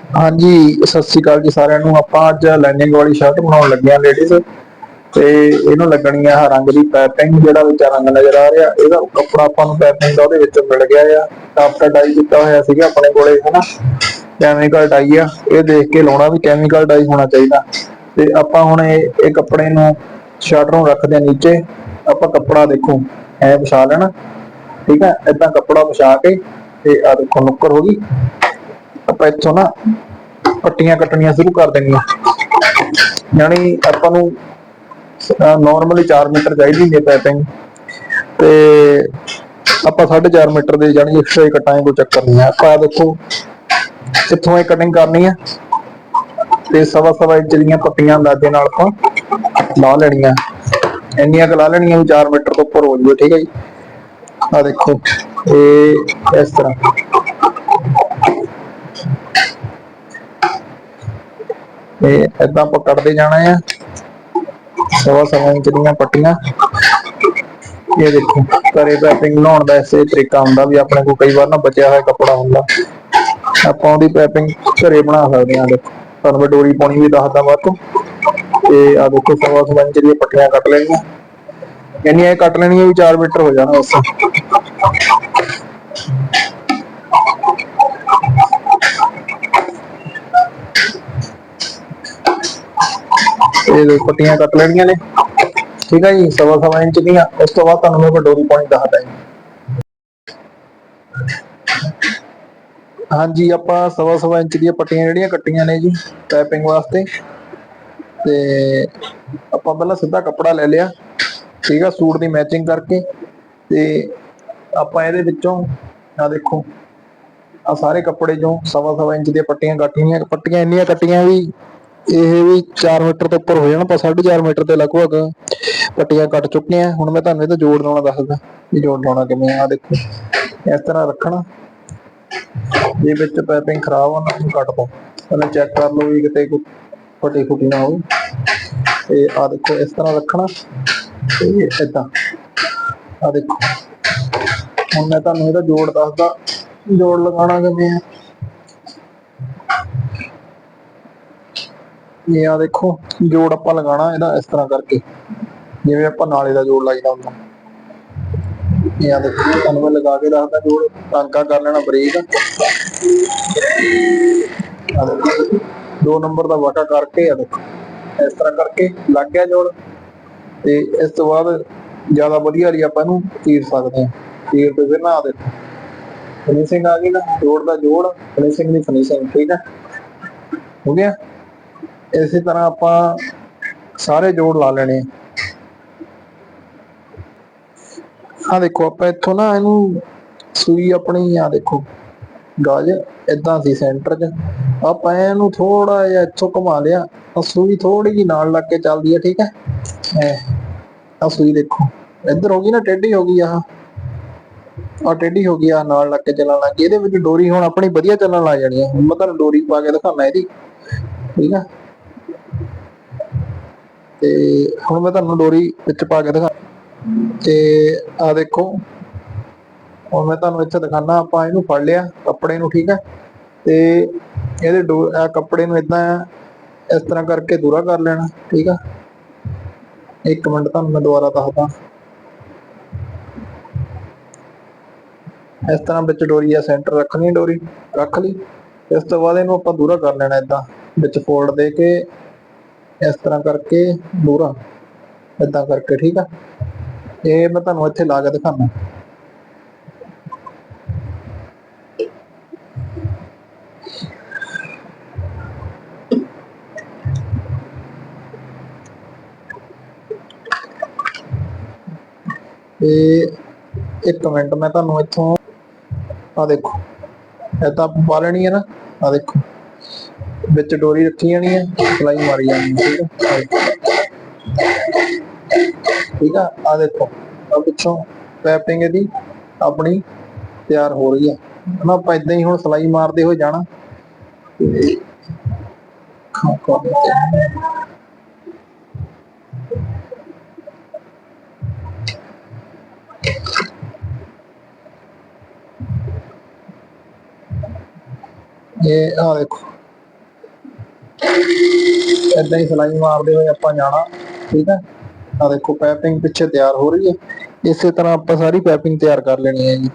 ਹਾਂਜੀ, ਸਤਿ ਸ੍ਰੀ ਅਕਾਲ ਜੀ ਸਾਰਿਆਂ ਨੂੰ। ਆਪਾਂ ਅੱਜ ਲਾਈਨਿੰਗ ਵਾਲੀ ਸ਼ਰਟ ਬਣਾਉਣ ਲੱਗੇ ਆ ਲੇਡੀਜ਼ ਤੇ ਇਹਨੂੰ ਲੱਗਣੀ ਆ ਰੰਗ ਦੀ ਪੈਪਿੰਗ ਜਿਹੜਾ ਵਿੱਚ ਰੰਗ ਨਜ਼ਰ ਆ ਰਿਹਾ। ਇਹਦਾ ਕੱਪੜਾ ਆਪਾਂ ਨੂੰ ਪੈਪਿੰਗ ਦਾ ਉਹਦੇ ਵਿੱਚ ਮਿਲ ਗਿਆ ਆ। ਆਫਟਰ ਡਾਈ ਕੀਤਾ ਹੋਇਆ ਸੀਗਾ ਆਪਣੇ ਕੋਲੇ, ਹਨਾ? ਕੈਮੀਕਲ ਡਾਈ ਆ। ਇਹ ਦੇਖ ਕੇ ਲਾਉਣਾ ਵੀ ਕੈਮੀਕਲ ਡਾਈ ਹੋਣਾ ਚਾਹੀਦਾ। ਤੇ ਆਪਾਂ ਹੁਣ ਇਹ ਇਹ ਕੱਪੜੇ ਨੂੰ ਸ਼ਰਟ ਨੂੰ ਰੱਖਦੇ ਆ ਨੀਚੇ। ਆਪਾਂ ਕੱਪੜਾ ਦੇਖੋ, ਐ ਵਿਛਾ ਲੈਣਾ। ਠੀਕ ਹੈ ਇਦਾਂ ਕੱਪੜਾ ਵਿਛਾ ਕੇ, ਤੇ ਆ ਦੇਖੋ, ਨੁੱਕਰ ਹੋ ਗਈ। ਆਪਾਂ ਇੱਥੋਂ ਨਾ ਪੱਟੀਆਂ ਕੱਟਣੀਆਂ ਸ਼ੁਰੂ ਕਰ ਦੇਣੀਆਂ ਯਾਨੀ ਆਪਾਂ ਨੂੰ ਨਾਰਮਲੀ 4 ਮੀਟਰ ਚਾਹੀਦੀ ਹੈ ਪਾਈਪਿੰਗ ਤੇ ਆਪਾਂ 4.5 ਮੀਟਰ ਦੇ ਜਾਨੀ ਐਕਸਟਰਾ ਹੀ ਕੋਈ ਚੱਕਰ ਨਹੀਂ ਹੈ। ਆਪਾਂ ਦੇਖੋ ਇੱਥੋਂ ਇਹ ਕਟਿੰਗ ਕਰਨੀ ਆ ਤੇ ਸਵਾ ਸਵਾ ਇੰਚ ਦੀਆਂ ਪੱਟੀਆਂ ਅੰਦਾਜ਼ੇ ਨਾਲ ਆਪਾਂ ਲਾ ਲੈਣੀਆਂ। ਇੰਨੀਆਂ ਕਲਾ ਲੈਣੀਆਂ ਵੀ 4 ਮੀਟਰ ਤੋਂ ਉੱਪਰ ਹੋ ਜਾਵੇ ਠੀਕ ਹੈ ਜੀ? ਆ ਦੇਖੋ, ਇਹ ਇਸ ਤਰ੍ਹਾਂ। ਤੇ ਏਦਾਂ ਆਪਾਂ ਕੱਟਦੇ ਜਾਣਾ ਆ। ਸਵਾ ਸਵਾ ਇੰਚ ਦੀਆਂ ਪੱਟੀਆਂ। ਇਹ ਦੇਖੋ, ਘਰੇ ਪੈਪਿੰਗ ਲਾਉਣ ਦਾ ਇਸੇ ਤਰੀਕਾ ਹੁੰਦਾ ਵੀ ਆਪਣੇ ਕੋਲ ਕਈ ਵਾਰ ਨਾ ਬਚਿਆ ਹੋਇਆ ਕੱਪੜਾ ਹੁੰਦਾ। ਆਪਾਂ ਉਹਦੀ ਪੈਪਿੰਗ ਘਰੇ ਬਣਾ ਸਕਦੇ ਹਾਂ, ਦੇਖੋ। ਤੁਹਾਨੂੰ ਮੈਂ ਡੋਰੀ ਪਾਉਣੀ ਵੀ ਦੱਸਦਾ ਬਾਅਦ ਤੋਂ ਤੇ ਆ ਦੇਖੋ, ਸਵਾ ਸਵਾ ਇੰਚ ਦੀਆਂ ਪੱਟੀਆਂ ਕੱਟ ਲੈਣੀਆਂ। ਯਾਨੀ ਇਹ ਕੱਟ ਲੈਣੀਆਂ ਵੀ 4 ਮੀਟਰ ਹੋ ਜਾਣਾ ਉਸ ਇਹ ਦੋ ਪੱਟੀਆਂ ਕੱਟ ਲੈਣੀਆਂ ਨੇ। ਠੀਕ ਹੈ ਜੀ, ਸਵਾ ਸਵਾ ਇੰਚ ਦੀਆਂ। ਉਸ ਤੋਂ ਬਾਅਦ ਤੁਹਾਨੂੰ ਮੈਂ ਡੋਰੀ ਪਾਉਣੀ ਦੱਸਦਾ ਜੀ। ਹਾਂਜੀ, ਆਪਾਂ ਸਵਾ ਸਵਾ ਇੰਚ ਦੀਆਂ ਪੱਟੀਆਂ ਜਿਹੜੀਆਂ ਕੱਟੀਆਂ ਨੇ ਜੀ ਟੈਪਿੰਗ ਵਾਸਤੇ। ਤੇ ਆਪਾਂ ਪਹਿਲਾਂ ਸਿੱਧਾ ਕੱਪੜਾ ਲੈ ਲਿਆ। ਠੀਕ ਆ, ਸੂਟ ਦੀ ਮੈਚਿੰਗ ਕਰਕੇ। ਤੇ ਆਪਾਂ ਇਹਦੇ ਵਿੱਚੋਂ ਆ ਦੇਖੋ ਆ ਸਾਰੇ ਕੱਪੜੇ ਚੋਂ ਸਵਾ ਸਵਾ ਇੰਚ ਦੀਆਂ ਪੱਟੀਆਂ ਕੱਟੀਆਂ ਪੱਟੀਆਂ ਇੰਨੀਆਂ ਕੱਟੀਆਂ ਵੀ ਇਹ ਵੀ 4 ਮੀਟਰ ਤੋਂ ਉੱਪਰ ਹੋ ਜਾਣਾ ਪਰ 4.5 ਮੀਟਰ ਤੇ ਲਗਭਗ ਪੱਟੀਆਂ ਕੱਟ ਚੁੱਕੀਆਂ ਹੁਣ ਮੈਂ ਤੁਹਾਨੂੰ ਇਹਦਾ ਜੋੜ ਲਾਉਣਾ ਦੱਸਦਾ ਵੀ ਜੋੜ ਲਾਉਣਾ ਕਿਵੇਂ ਆ ਦੇਖੋ। ਇਸ ਤਰ੍ਹਾਂ ਰੱਖਣਾ। ਜੇ ਵਿੱਚ ਪਾਈਪਿੰਗ ਖਰਾਬ ਆ ਨਾ ਉਹਨੂੰ ਕੱਟ ਦੋ। ਪਹਿਲਾਂ ਚੈੱਕ ਕਰ ਲਓ ਵੀ ਕਿਤੇ ਕੋਈ ਫਟੀ ਫੁਟੀ ਨਾ ਹੋਵੇ। ਤੇ ਆ ਦੇਖੋ, ਇਸ ਤਰ੍ਹਾਂ ਰੱਖਣਾ। ਤੇ ਇਦਾਂ ਆ ਦੇਖੋ। ਹੁਣ ਮੈਂ ਤੁਹਾਨੂੰ ਇਹਦਾ ਜੋੜ ਦੱਸਦਾ, ਜੋੜ ਲਗਾਉਣਾ ਕਿਵੇਂ ਆ। ਇਹ ਆ ਦੇਖੋ, ਜੋੜ ਆਪਾਂ ਲਗਾਉਣਾ ਇਹਦਾ ਇਸ ਤਰ੍ਹਾਂ ਕਰਕੇ। ਜਿਵੇਂ ਆਪਾਂ ਨਾਲੇ ਦਾ ਜੋੜ ਲਾਈਦਾ ਹੁੰਦਾ। ਇਹ ਆ ਦੇਖੋ, ਤੁਹਾਨੂੰ ਮੈਂ ਲਗਾ ਕੇ ਦੱਸਦਾ ਜੋੜ। ਟਾਂਕਾ ਕਰ ਲੈਣਾ ਬਰੀਕ। ਆ ਦੇਖੋ, ਦੋ ਨੰਬਰ ਦਾ ਵਾਟਾ ਕਰਕੇ ਆ ਦੇਖੋ। ਇਸ ਤਰ੍ਹਾਂ ਕਰਕੇ ਲੱਗ ਗਿਆ ਜੋੜ। ਤੇ ਇਸ ਤੋਂ ਬਾਅਦ ਜ਼ਿਆਦਾ ਵਧੀਆ ਲਈ ਆਪਾਂ ਇਹਨੂੰ ਤੀਰ ਸਕਦੇ ਹਾਂ। ਤੀਰ ਤੇ ਫਿਰ ਨਾ ਆ ਦੇਖੋ ਫਿਨਿਸ਼ਿੰਗ ਆ ਗਈ ਨਾ, ਜੋੜ ਦਾ ਜੋੜ ਫਿਨਿਸ਼ਿੰਗ ਦੀ ਫਿਨਿਸ਼ਿੰਗ ਠੀਕ ਹੈ ਹੋ ਗਿਆ? ਇਸੇ ਤਰ੍ਹਾਂ ਆਪਾਂ ਸਾਰੇ ਜੋੜ ਲਾ ਲੈਣੇ। ਆ ਦੇਖੋ, ਆਪਾਂ ਇੱਥੋਂ ਨਾ ਇਹਨੂੰ ਸੂਈ ਆਪਣੀ ਆ ਦੇਖੋ, ਗਾਜ ਇਦਾਂ ਸੀ ਸੈਂਟਰ 'ਚ। ਆਪਾਂ ਇਹਨੂੰ ਥੋੜਾ ਜਿਹਾ ਇੱਥੋਂ ਘੁਮਾ ਲਿਆ। ਆ ਸੂਈ ਥੋੜੀ ਜਿਹੀ ਨਾਲ ਲੱਗ ਕੇ ਚੱਲਦੀ ਹੈ ਠੀਕ ਹੈ ਐ ਆ ਸੂਈ ਦੇਖੋ, ਇੱਧਰ ਹੋ ਗਈ ਨਾ, ਟੇਢੀ ਹੋ ਗਈ ਆਹ। ਆ ਟੇਢੀ ਹੋ ਗਈ ਆ ਨਾਲ ਲੱਗ ਕੇ ਚੱਲਣ ਲੱਗ ਗਈ। ਇਹਦੇ ਵਿੱਚ ਡੋਰੀ ਹੁਣ ਆਪਣੀ ਵਧੀਆ ਚੱਲਣ ਲੱਗ ਜਾਣੀ ਹੈ ਹੁਣ ਮੈਂ ਤੁਹਾਨੂੰ ਡੋਰੀ ਪਾ ਕੇ ਦਿਖਾਉਣਾ ਇਹਦੀ। ਠੀਕ ਆ? ਤੇ ਹੁਣ ਮੈਂ ਤੁਹਾਨੂੰ ਡੋਰੀ ਵਿੱਚ ਪਾ ਕੇ ਦਿਖਾ ਤੇ ਆ ਦੇਖੋ। ਹੁਣ ਮੈਂ ਤੁਹਾਨੂੰ ਇੱਥੇ ਦਿਖਾਣਾ ਆਪਾਂ ਇਹਨੂੰ ਫੜ ਲਿਆ, ਕੱਪੜੇ ਨੂੰ, ਠੀਕ ਹੈ ਤੇ ਇਹਦੇ ਕੱਪੜੇ ਨੂੰ ਇਦਾਂ ਇਸ ਤਰ੍ਹਾਂ ਕਰਕੇ ਦੂਰਾ ਕਰ ਲੈਣਾ, ਠੀਕ ਆ? ਇੱਕ ਮਿੰਟ ਤੁਹਾਨੂੰ ਮੈਂ ਦੁਬਾਰਾ ਦੱਸਦਾ। ਇਸ ਤਰ੍ਹਾਂ ਵਿੱਚ ਡੋਰੀ ਆ, ਸੈਂਟਰ ਰੱਖਣੀ ਡੋਰੀ, ਰੱਖ ਲਈ। ਇਸ ਤੋਂ ਬਾਅਦ ਇਹਨੂੰ ਆਪਾਂ ਦੂਰਾ ਕਰ ਲੈਣਾ ਇਦਾਂ ਵਿੱਚ ਫੋਲਡ ਦੇ ਕੇ ਇਸ ਤਰ੍ਹਾਂ ਕਰਕੇ ਦੂਰਾ ਇਦਾਂ ਕਰਕੇ, ਠੀਕ ਆ? ਇਹ ਮੈਂ ਤੁਹਾਨੂੰ ਇੱਥੇ ਲਾ ਕੇ ਦਿਖਾਣਾ ਤੇ ਇੱਕ ਮਿੰਟ, ਮੈਂ ਤੁਹਾਨੂੰ ਇੱਥੋਂ ਆ ਦੇਖੋ ਏਦਾਂ ਪਾ ਲੈਣੀ ਹੈ ਨਾ ਆ ਦੇਖੋ। ਵਿੱਚ ਡੋਰੀ ਰੱਖੀ ਜਾਣੀ ਹੈ ਸਲਾਈ ਮਾਰੀ ਜਾਣੀ ਹੈ ਠੀਕ ਹੈ ਠੀਕ ਆ? ਆ ਦੇਖੋ, ਆ ਪਿੱਛੋਂ ਪੈਪਿੰਗ ਇਹਦੀ ਆਪਣੀ ਤਿਆਰ ਹੋ ਰਹੀ ਹੈ ਹਨਾ, ਆਪਾਂ ਇਦਾਂ ਹੀ ਹੁਣ ਸਲਾਈ ਮਾਰਦੇ ਹੋਏ ਜਾਣਾ। ਇਹ ਆ ਦੇਖੋ ਏਦਾਂ ਹੀ ਸਲਾਈ ਮਾਰਦੇ ਹੋਏ ਆਪਾਂ ਜਾਣਾ, ਠੀਕ ਹੈ? ਆ ਦੇਖੋ ਪਾਈਪਿੰਗ ਪਿੱਛੇ ਤਿਆਰ ਹੋ ਰਹੀ ਹੈ। ਇਸੇ ਤਰ੍ਹਾਂ ਆਪਾਂ ਸਾਰੀ ਪਾਈਪਿੰਗ ਤਿਆਰ ਕਰ ਲੈਣੀ ਹੈ ਜੀ।